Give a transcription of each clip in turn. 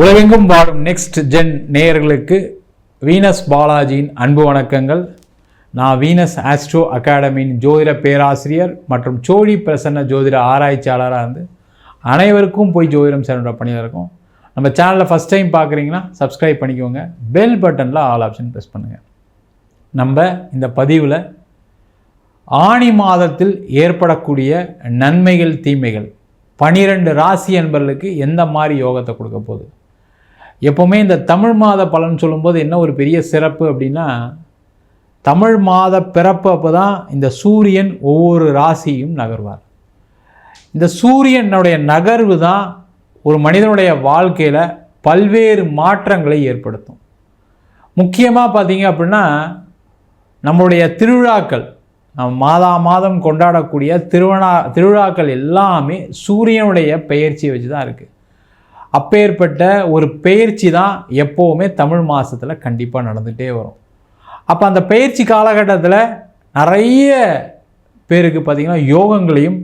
உலகெங்கும் வாழும் next gen நேயர்களுக்கு வீனஸ் பாலாஜியின் அன்பு வணக்கங்கள். நான் வீனஸ் ஆஸ்ட்ரோ அகாடமியின் ஜோதிட பேராசிரியர் மற்றும் சோழி பிரசன்ன ஜோதிட ஆராய்ச்சியாளராக இருந்து அனைவருக்கும் போய் ஜோதிடம் சென்ற பணியில் இருக்கும். நம்ம சேனலில் ஃபஸ்ட் டைம் பார்க்குறீங்கன்னா சப்ஸ்கிரைப் பண்ணிக்கோங்க. பெல் பட்டனில் ஆல் ஆப்ஷன் ப்ரெஸ் பண்ணுங்கள் நம்ம இந்த பதிவில் ஆணி மாதத்தில் ஏற்படக்கூடிய நன்மைகள் தீமைகள் பனிரெண்டு ராசி என்பர்களுக்கு எந்த மாதிரி யோகத்தை கொடுக்க போகுது? எப்போவுமே இந்த தமிழ் மாத பலன் சொல்லும்போது என்ன ஒரு பெரிய சிறப்பு அப்படின்னா தமிழ் மாத பிறப்பு அப்போ தான் இந்த சூரியன் ஒவ்வொரு ராசியும் நகர்வார். இந்த சூரியனுடைய நகர்வு தான் ஒரு மனிதனுடைய வாழ்க்கையில் பல்வேறு மாற்றங்களை ஏற்படுத்தும். முக்கியமாக பார்த்தீங்க அப்படின்னா நம்மளுடைய திருவிழாக்கள் நம்ம மாதா மாதம் கொண்டாடக்கூடிய திருவிழா திருவிழாக்கள் எல்லாமே சூரியனுடைய பெயர்ச்சியை வச்சு தான் இருக்குது அப்பேற்பட்ட ஒரு பயிற்சி தான் எப்போவுமே தமிழ் மாதத்தில் கண்டிப்பாக நடந்துகிட்டே வரும். அப்போ அந்த பயிற்சி காலகட்டத்தில் நிறைய பேருக்கு பார்த்திங்கன்னா யோகங்களையும்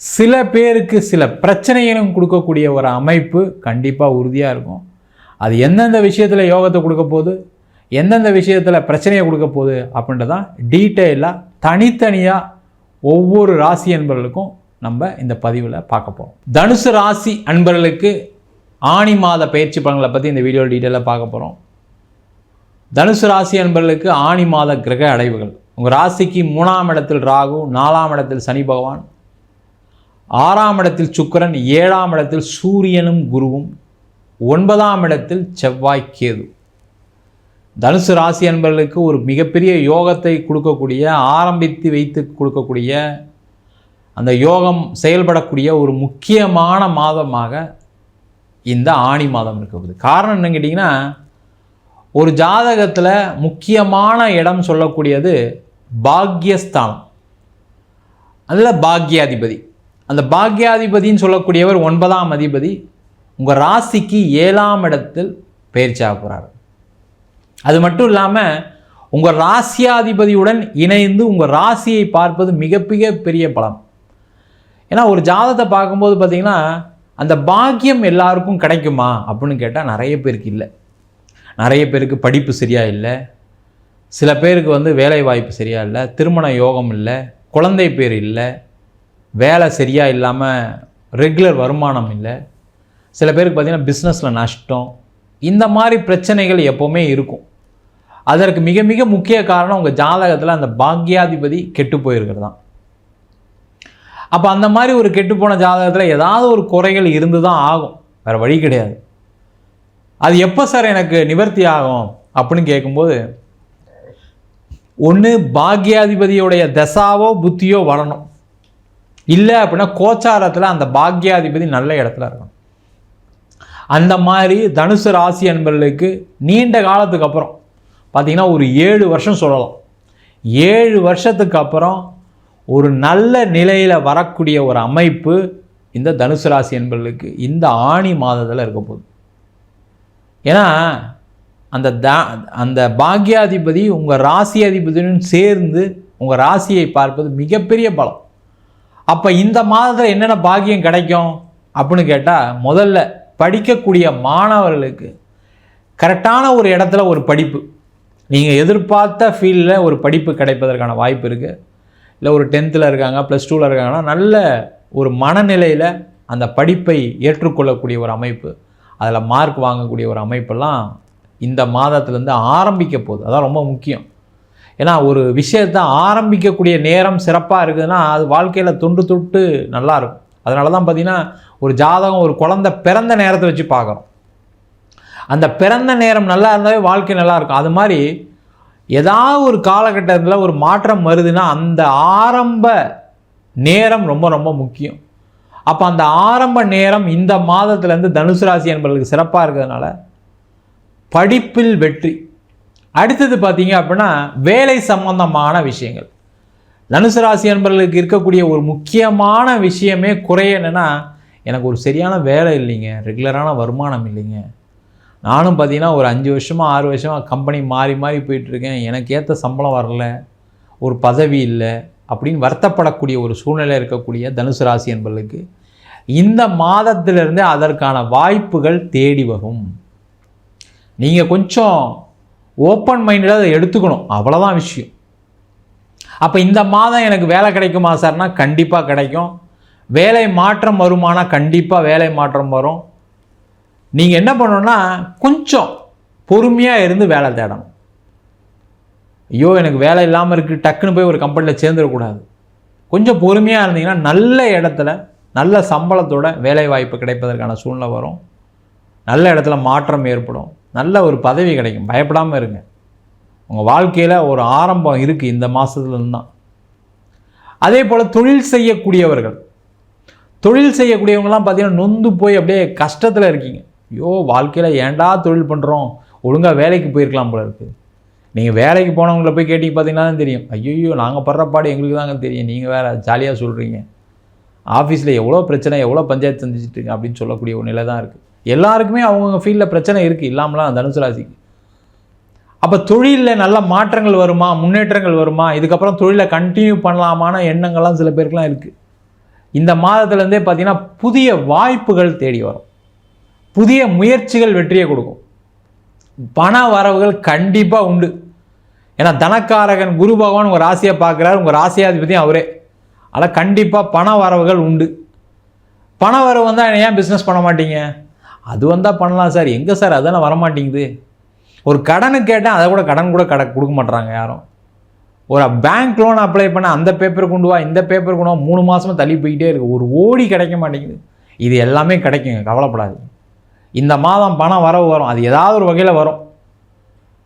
சில பேருக்கு சில பிரச்சனைகளும் கொடுக்கக்கூடிய ஒரு அமைப்பு கண்டிப்பாக உறுதியாக இருக்கும். அது எந்தெந்த விஷயத்தில் யோகத்தை கொடுக்க போகுது எந்தெந்த விஷயத்தில் பிரச்சனையை கொடுக்க போகுது அப்படின்றதான் டீட்டெயிலாக தனித்தனியாக ஒவ்வொரு ராசி அன்பர்களுக்கும் நம்ம இந்த பதிவில் பார்க்க போகிறோம் தனுசு ராசி அன்பர்களுக்கு ஆணி மாத பயிற்சி பலன்களை பற்றி இந்த வீடியோ டீட்டெயிலாக பார்க்க போகிறோம் தனுசு ராசி அன்பர்களுக்கு ஆணி மாத கிரக அடைவுகள். உங்கள் ராசிக்கு மூணாம் இடத்தில் ராகு நாலாம் இடத்தில் சனி பகவான் ஆறாம் இடத்தில் சுக்கிரன் ஏழாம் இடத்தில் சூரியனும் குருவும் ஒன்பதாம் இடத்தில் செவ்வாய் கேது. தனுசு ராசி அன்பர்களுக்கு ஒரு மிகப்பெரிய யோகத்தை கொடுக்கக்கூடிய ஆரம்பித்து வைத்து கொடுக்கக்கூடிய அந்த யோகம் செயல்படக்கூடிய ஒரு முக்கியமான மாதமாக இந்த ஆணி மாதம் இருக்கிறது காரணம் என்னன்னு கேட்டிங்கன்னா ஒரு ஜாதகத்தில் முக்கியமான இடம் சொல்லக்கூடியது பாக்யஸ்தானம். அதில் பாக்யாதிபதி. அந்த பாக்யாதிபதின்னு சொல்லக்கூடியவர் ஒன்பதாம் அதிபதி. உங்கள் ராசிக்கு ஏழாம் இடத்தில் பயிற்சியாக போகிறார் அது மட்டும் இல்லாமல் உங்கள் ராசியாதிபதியுடன் இணைந்து உங்கள் ராசியை பார்ப்பது மிக மிக பெரிய பலம் ஏன்னா ஒரு ஜாதத்தை பார்க்கும்போது பார்த்தீங்கன்னா அந்த பாக்கியம் எல்லாருக்கும் கிடைக்குமா? அப்படின்னு கேட்டால் நிறைய பேருக்கு இல்லை. நிறைய பேருக்கு படிப்பு சரியாக இல்லை. சில பேருக்கு வந்து வேலை வாய்ப்பு சரியாக இல்லை. திருமண யோகம் இல்லை. குழந்தை பேர் இல்லை. வேலை சரியாக இல்லாமல் ரெகுலர் வருமானம் இல்லை. சில பேருக்கு பார்த்திங்கன்னா பிஸ்னஸில் நஷ்டம். இந்த மாதிரி பிரச்சனைகள் எப்போவுமே இருக்கும். அதற்கு மிக மிக முக்கிய காரணம் உங்கள் ஜாதகத்தில் அந்த பாக்யாதிபதி கெட்டு போயிருக்கிறது தான் அப்போ அந்த மாதிரி ஒரு கெட்டுப்போன ஜாதகத்தில் ஏதாவது ஒரு குறைகள் இருந்து தான் ஆகும். வேறு வழி கிடையாது. அது எப்போ சார் எனக்கு நிவர்த்தி ஆகும் அப்படின்னு கேட்கும்போது ஒன்று பாக்யாதிபதியுடைய தசாவோ புத்தியோ வரணும். இல்லை அப்படின்னா கோச்சாரத்தில் அந்த பாக்யாதிபதி நல்ல இடத்துல இருக்கணும். அந்த மாதிரி தனுசு ராசி அன்பர்களுக்கு நீண்ட காலத்துக்கு அப்புறம் பார்த்திங்கன்னா ஒரு ஏழு வருஷம் சொல்லலாம். ஏழு வருஷத்துக்கு அப்புறம் ஒரு நல்ல நிலையில் வரக்கூடிய ஒரு அமைப்பு இந்த தனுசு ராசி என்பவர்களுக்கு இந்த ஆணி மாதத்தில் இருக்க போகுது. ஏன்னா அந்த தா அந்த பாக்யாதிபதி உங்கள் ராசி அதிபதியும் சேர்ந்து உங்கள் ராசியை பார்ப்பது மிகப்பெரிய பலம். அப்போ இந்த மாதத்தில் என்னென்ன பாக்கியம் கிடைக்கும்? அப்படின்னு கேட்டால் முதல்ல படிக்கக்கூடிய மாணவர்களுக்கு கரெக்டான ஒரு இடத்துல ஒரு படிப்பு. நீங்கள் எதிர்பார்த்த ஃபீல்டில் ஒரு படிப்பு கிடைப்பதற்கான வாய்ப்பு இருக்குது இல்லை ஒரு டென்த்தில் இருக்காங்க ப்ளஸ் டூவில் இருக்காங்கன்னா நல்ல ஒரு மனநிலையில் அந்த படிப்பை ஏற்றுக்கொள்ளக்கூடிய ஒரு அமைப்பு. அதில் மார்க் வாங்கக்கூடிய ஒரு அமைப்பெல்லாம் இந்த மாதத்துலேருந்து ஆரம்பிக்க போகுது. அதான் ரொம்ப முக்கியம். ஏன்னா ஒரு விஷயத்தை ஆரம்பிக்கக்கூடிய நேரம் சிறப்பாக இருக்குதுன்னா அது வாழ்க்கையில் தொண்டு தொட்டு நல்லாயிருக்கும் அதனால தான் பார்த்திங்கன்னா ஒரு ஜாதகம் ஒரு குழந்த பிறந்த நேரத்தை வச்சு பார்க்குறோம். அந்த பிறந்த நேரம் நல்லா இருந்தாவே வாழ்க்கை நல்லா இருக்கும். அது மாதிரி ஏதாவது ஒரு காலகட்டத்தில் ஒரு மாற்றம் வருதுன்னா அந்த ஆரம்ப நேரம் ரொம்ப ரொம்ப முக்கியம். அப்போ அந்த ஆரம்ப நேரம் இந்த மாதத்துலேருந்து தனுசு ராசி என்பவர்களுக்கு சிறப்பாக இருக்கிறதுனால படிப்பில் வெற்றி. அடுத்தது பார்த்தீங்க அப்படின்னா வேலை சம்பந்தமான விஷயங்கள். தனுசு ராசி என்பவர்களுக்கு இருக்கக்கூடிய ஒரு முக்கியமான விஷயமே குறைய என்னென்னா எனக்கு ஒரு சரியான வேலை இல்லைங்க. ரெகுலரான வருமானம் இல்லைங்க. நானும் பார்த்தீங்கன்னா ஒரு அஞ்சு வருஷமாக ஆறு வருஷமாக கம்பெனி மாறி மாறி போயிட்டுருக்கேன். எனக்கு ஏற்ற சம்பளம் வரல. ஒரு பதவி இல்லை. அப்படின்னு வருத்தப்படக்கூடிய ஒரு சூழ்நிலை இருக்கக்கூடிய தனுசு ராசி என்பர்களுக்கு இந்த மாதத்திலிருந்து அதற்கான வாய்ப்புகள் தேடி வரும். நீங்கள் கொஞ்சம் ஓப்பன் மைண்டடாக அதை எடுத்துக்கணும். அவ்வளோதான் விஷயம். அப்போ இந்த மாதம் எனக்கு வேலை கிடைக்குமா சார்னா கண்டிப்பாக கிடைக்கும். வேலை மாற்றம் வருமானா கண்டிப்பாக வேலை மாற்றம் வரும். நீங்கள் என்ன பண்ணணும்னா கொஞ்சம் பொறுமையாக இருந்து வேலை தேடணும். ஐயோ எனக்கு வேலை இல்லாமல் இருக்குது டக்குன்னு போய் ஒரு கம்பெனியில் சேர்ந்துடக்கூடாது. கொஞ்சம் பொறுமையாக இருந்தீங்கன்னா நல்ல இடத்துல நல்ல சம்பளத்தோட வேலை வாய்ப்பு கிடைப்பதற்கான சூழ்நிலை வரும். நல்ல இடத்துல மாற்றம் ஏற்படும். நல்ல ஒரு பதவி கிடைக்கும். பயப்படாமல் இருங்க. உங்கள் வாழ்க்கையில் ஒரு ஆரம்பம் இருக்குது இந்த மாதத்துலேருந்து தான். அதே போல் தொழில் செய்யக்கூடியவர்கள். தொழில் செய்யக்கூடியவங்களாம் பார்த்திங்கன்னா நொந்து போய் அப்படியே கஷ்டத்தில் இருக்கீங்க. ஐயோ வாழ்க்கையில் ஏன்டா தொழில் பண்ணுறோம் ஒழுங்காக வேலைக்கு போயிருக்கலாம் போல இருக்குது நீங்கள் வேலைக்கு போனவங்கள போய் கேட்டிங்க பார்த்தீங்கன்னா தான் தெரியும். ஐயோ நாங்கள் படுற பாடு எங்களுக்கு தாங்க தெரியும். நீங்கள் வேறு ஜாலியாக சொல்கிறீங்க ஆஃபீஸில் எவ்வளோ பிரச்சனை எவ்வளோ பஞ்சாயத்து சந்திச்சுட்டு இருக்கு அப்படின்னு சொல்லக்கூடிய ஒரு நிலை தான் இருக்குது எல்லாருக்குமே அவங்கவுங்க ஃபீல்டில் பிரச்சனை இருக்குது இல்லாமலாம் தனுசு ராசிக்கு. அப்போ தொழிலில் நல்ல மாற்றங்கள் வருமா? முன்னேற்றங்கள் வருமா? இதுக்கப்புறம் தொழிலை கண்டினியூ பண்ணலாமான எண்ணங்கள்லாம் சில பேருக்குலாம் இருக்குது இந்த மாதத்துலேருந்தே பார்த்தீங்கன்னா புதிய வாய்ப்புகள் தேடி வரும். புதிய முயற்சிகள் வெற்றியை கொடுக்கும். பண வரவுகள் கண்டிப்பாக உண்டு. ஏன்னா தனக்காரகன் குரு பகவான் உங்கள் ராசியை பார்க்குறாரு உங்கள் ராசியாதிபதியும் அவரே. அதனால் கண்டிப்பாக பண வரவுகள் உண்டு. பண வரவு வந்தால் ஏன் பிஸ்னஸ் பண்ண மாட்டீங்க? அது வந்தால் பண்ணலாம் சார். எங்கே சார்? அதெல்லாம் வரமாட்டேங்குது. ஒரு கடனுக்கு கேட்டால் அதை கூட கடன் கூட கட கொடுக்க மாட்டுறாங்க யாரும். ஒரு பேங்க் லோன் அப்ளை பண்ண அந்த பேப்பர் கொண்டு வா இந்த பேப்பர் கொண்டு வா மூணு மாதமாக தள்ளி போய்கிட்டே இருக்குது ஒரு ஓடி கிடைக்க மாட்டேங்குது. இது எல்லாமே கிடைக்குங்க. கவலைப்படாது இந்த மாதம் பணம் வரவு வரும். அது ஏதாவது ஒரு வகையில் வரும்.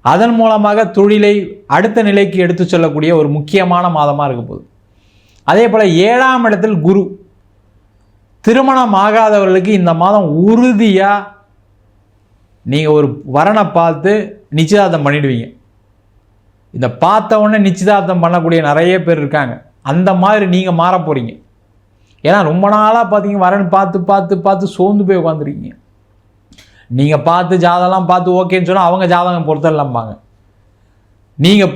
அதன் மூலமாக தொழிலை அடுத்த நிலைக்கு எடுத்து செல்லக்கூடிய ஒரு முக்கியமான மாதமாக இருக்க போகுது. அதே போல் ஏழாம் இடத்தில் குரு. திருமணம் ஆகாதவர்களுக்கு இந்த மாதம் உறுதியாக நீங்கள் ஒரு வரனை பார்த்து நிச்சயதார்த்தம் பண்ணிடுவீங்க. இந்த பார்த்த உடனே நிச்சயதார்த்தம் பண்ணக்கூடிய நிறைய பேர் இருக்காங்க. அந்த மாதிரி நீங்கள் மாற போகிறீங்க ஏன்னா ரொம்ப நாளாக பார்த்தீங்க வரன் பார்த்து பார்த்து பார்த்து சோர்ந்து போய் உட்காந்துருக்கீங்க நீங்கள் பார்த்து ஜாதகம்லாம் பார்த்து ஓகேன்னு சொன்னால் அவங்க ஜாதகம் பொறுத்தரலாம்பாங்க நீங்கள்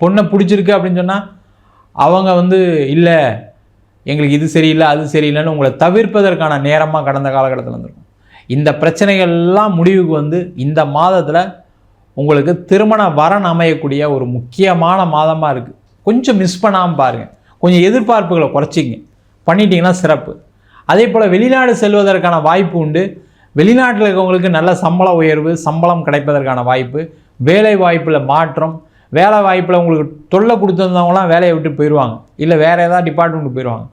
பொண்ணை பிடிச்சிருக்கு அப்படின்னு சொன்னால் அவங்க வந்து இல்லை எங்களுக்கு இது சரியில்லை அது சரியில்லைன்னு உங்களை தவிர்ப்பதற்கான நேரமாக கடந்த காலகட்டத்தில் வந்துருக்கும். இந்த பிரச்சனைகள் எல்லாம் முடிவுக்கு வந்து இந்த மாதத்தில் உங்களுக்கு திருமண வரன் அமையக்கூடிய ஒரு முக்கியமான மாதமாக இருக்குது கொஞ்சம் மிஸ் பண்ணாமல் பாருங்கள் கொஞ்சம் எதிர்பார்ப்புகளை குறைச்சிங்க பண்ணிட்டீங்கன்னா சிறப்பு. அதே போல் வெளிநாடு செல்வதற்கான வாய்ப்பு உண்டு. வெளிநாட்டில் இருக்கவங்களுக்கு நல்ல சம்பள உயர்வு சம்பளம் கிடைப்பதற்கான வாய்ப்பு வேலை வாய்ப்பில் மாற்றம் வேலை வாய்ப்பில் உங்களுக்கு தொல்லை கொடுத்துருந்தவங்களாம் வேலையை விட்டு போயிடுவாங்க இல்லை வேறு ஏதாவது டிபார்ட்மெண்ட் போயிடுவாங்க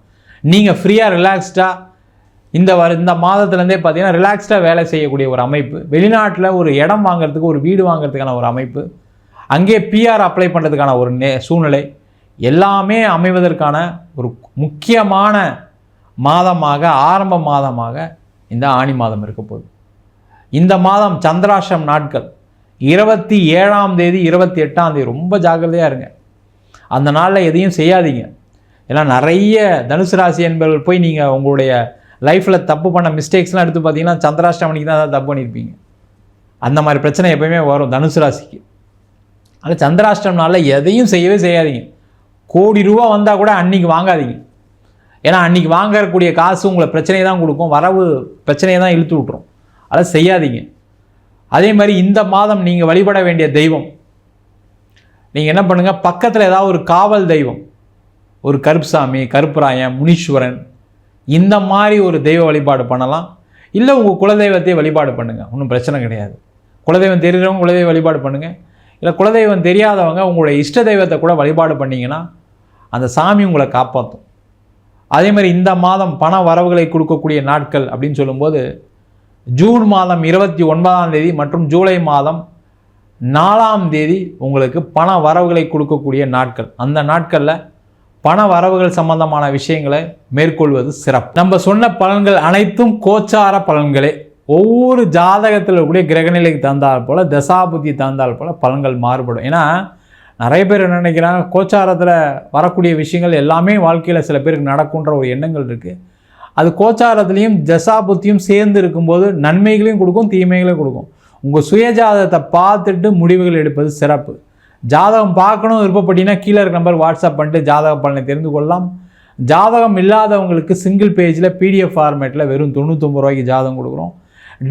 நீங்கள் ஃப்ரீயாக ரிலாக்ஸ்டாக இந்த வர இந்த மாதத்துலேருந்தே பார்த்தீங்கன்னா ரிலாக்ஸ்டாக வேலை செய்யக்கூடிய ஒரு அமைப்பு வெளிநாட்டில் ஒரு இடம் வாங்குறதுக்கு ஒரு வீடு வாங்குறதுக்கான ஒரு அமைப்பு அங்கே பிஆர் அப்ளை பண்ணுறதுக்கான ஒரு நே சூழ்நிலை எல்லாமே அமைவதற்கான ஒரு முக்கியமான மாதமாக ஆரம்ப மாதமாக இந்த ஆணி மாதம் இருக்க போகுது. இந்த மாதம் சந்திராஷ்டம் நாட்கள் இருபத்தி ஏழாம் தேதி இருபத்தி எட்டாம் தேதி ரொம்ப ஜாக்கிரதையாக இருங்க. அந்த நாளில் எதையும் செய்யாதீங்க. ஏன்னா நிறைய தனுசு ராசி என்பவர்கள் போய் நீங்கள் உங்களுடைய லைஃப்பில் தப்பு பண்ண மிஸ்டேக்ஸ்லாம் எடுத்து பார்த்தீங்கன்னா சந்திராஷ்டமணிக்கு தான் தப்பு பண்ணியிருப்பீங்க. அந்த மாதிரி பிரச்சனை எப்பயுமே வரும் தனுசு ராசிக்கு. அதில் சந்திராஷ்டம் நாளில் எதையும் செய்யவே செய்யாதீங்க. கோடி ரூபா வந்தால் கூட அன்றைக்கி வாங்காதீங்க. ஏன்னா அன்றைக்கி வாங்கக்கூடிய காசு உங்களை பிரச்சனையை தான் கொடுக்கும். வரவு பிரச்சனையை தான் இழுத்து விட்ரும் அதை செய்யாதீங்க. அதே மாதிரி இந்த மாதம் நீங்கள் வழிபட வேண்டிய தெய்வம். நீங்கள் என்ன பண்ணுங்கள் பக்கத்தில் ஏதாவது ஒரு காவல் தெய்வம். ஒரு கருப்புசாமி கருப்பராயன் முனீஸ்வரன் இந்த மாதிரி ஒரு தெய்வ வழிபாடு பண்ணலாம். இல்லை உங்கள் குலதெய்வத்தையே வழிபாடு பண்ணுங்கள் ஒன்றும் பிரச்சனை கிடையாது. குலதெய்வம் தெரிகிறவங்க குலதெய்வ வழிபாடு பண்ணுங்கள் இல்லை குலதெய்வம் தெரியாதவங்க உங்களுடைய இஷ்ட தெய்வத்தை கூட வழிபாடு பண்ணிங்கன்னா அந்த சாமி உங்களை காப்பாற்றும் அதே மாதிரி இந்த மாதம் பண வரவுகளை கொடுக்கக்கூடிய நாட்கள் அப்படின்னு சொல்லும்போது ஜூன் மாதம் இருபத்தி ஒன்பதாம் தேதி மற்றும் ஜூலை மாதம் நாலாம் தேதி உங்களுக்கு பண வரவுகளை கொடுக்கக்கூடிய நாட்கள். அந்த நாட்களில் பண வரவுகள் சம்பந்தமான விஷயங்களை மேற்கொள்வது சிறப்பு. நம்ம சொன்ன பலன்கள் அனைத்தும் கோச்சார பலன்களே. ஒவ்வொரு ஜாதகத்தில் கூடிய கிரகநிலைக்கு தந்தால் போல் தசாபுத்தி தந்தால் போல் பலன்கள் மாறுபடும். ஏன்னா நிறைய பேர் என்ன நினைக்கிறாங்க கோச்சாரத்தில் வரக்கூடிய விஷயங்கள் எல்லாமே வாழ்க்கையில் சில பேருக்கு நடக்குன்ற ஒரு எண்ணங்கள் இருக்குது அது கோச்சாரத்துலேயும் தசாபுத்தியும் சேர்ந்து இருக்கும்போது நன்மைகளையும் கொடுக்கும் தீமைகளையும் கொடுக்கும். உங்கள் சுயஜாதகத்தை பார்த்துட்டு முடிவுகள் எடுப்பது சிறப்பு. ஜாதகம் பார்க்கணும் விருப்பப்பட்டீங்கன்னா கீழே இருக்க நம்பர் வாட்ஸ்அப் பண்ணிட்டு ஜாதக பலனை தெரிந்து கொள்ளலாம். ஜாதகம் இல்லாதவங்களுக்கு சிங்கிள் பேஜில் பிடிஎஃப் ஃபார்மேட்டில் வெறும் தொண்ணூத்தொம்பது ரூபாய்க்கு ஜாதகம் கொடுக்குறோம்.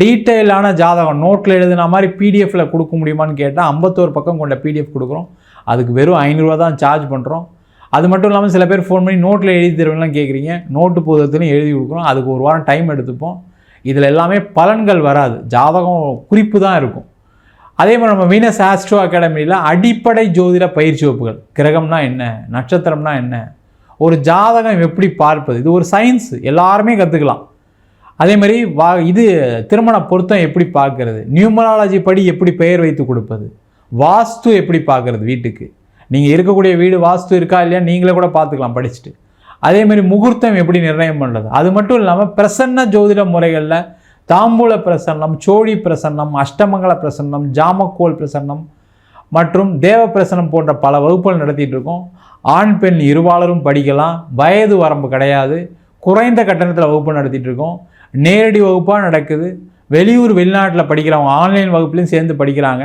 டீட்டெயிலான ஜாதகம் நோட்டில் எழுதுன மாதிரி பிடிஎஃப்பில் கொடுக்க முடியுமான்னு கேட்டால் ஐம்பத்தோரு பக்கம் கொண்ட பிடிஎஃப் கொடுக்குறோம். அதுக்கு வெறும் ஐநூறுரூவா தான் சார்ஜ் பண்ணுறோம் அது மட்டும் இல்லாமல் சில பேர் ஃபோன் பண்ணி நோட்டில் எழுதி தருவீங்களாம் கேட்குறீங்க நோட்டு புத்தகத்துலையும் எழுதி கொடுக்குறோம் அதுக்கு ஒரு வாரம் டைம் எடுத்துப்போம். இதில் எல்லாமே பலன்கள் வராது. ஜாதகம் குறிப்பு தான் இருக்கும். அதே மாதிரி நம்ம வீனஸ் ஆஸ்ட்ரோ அகாடமியில் அடிப்படை ஜோதிட பயிற்சி வகுப்புகள். கிரகம்னா என்ன? நட்சத்திரம்னா என்ன? ஒரு ஜாதகம் எப்படி பார்ப்பது? இது ஒரு சயின்ஸ் எல்லாருமே கற்றுக்கலாம் அதே மாதிரி வா இது திருமண பொருத்தம் எப்படி பார்க்கறது? நியூமராலஜி படி எப்படி பெயர் வைத்து கொடுப்பது? வாஸ்து எப்படி பார்க்குறது வீட்டுக்கு? நீங்கள் இருக்கக்கூடிய வீடு வாஸ்து இருக்கா இல்லையா? நீங்களே கூட பார்த்துக்கலாம் படிச்சுட்டு. அதேமாரி முகூர்த்தம் எப்படி நிர்ணயம் பண்ணுறது அது மட்டும் இல்லாமல் பிரசன்ன ஜோதிட முறைகளில் தாம்பூல பிரசன்னம் சோழி பிரசன்னம் அஷ்டமங்கல பிரசன்னம் ஜாமக்கோல் பிரசன்னம் மற்றும் தேவ பிரசனம் போன்ற பல வகுப்புகள் நடத்திட்டு இருக்கோம். ஆண் பெண் இருவாளரும் படிக்கலாம். வயது வரம்பு கிடையாது. குறைந்த கட்டணத்தில் வகுப்பு நடத்திட்டு இருக்கோம். நேரடி வகுப்பாக நடக்குது. வெளியூர் வெளிநாட்டில் படிக்கிறவங்க ஆன்லைன் வகுப்புலையும் சேர்ந்து படிக்கிறாங்க.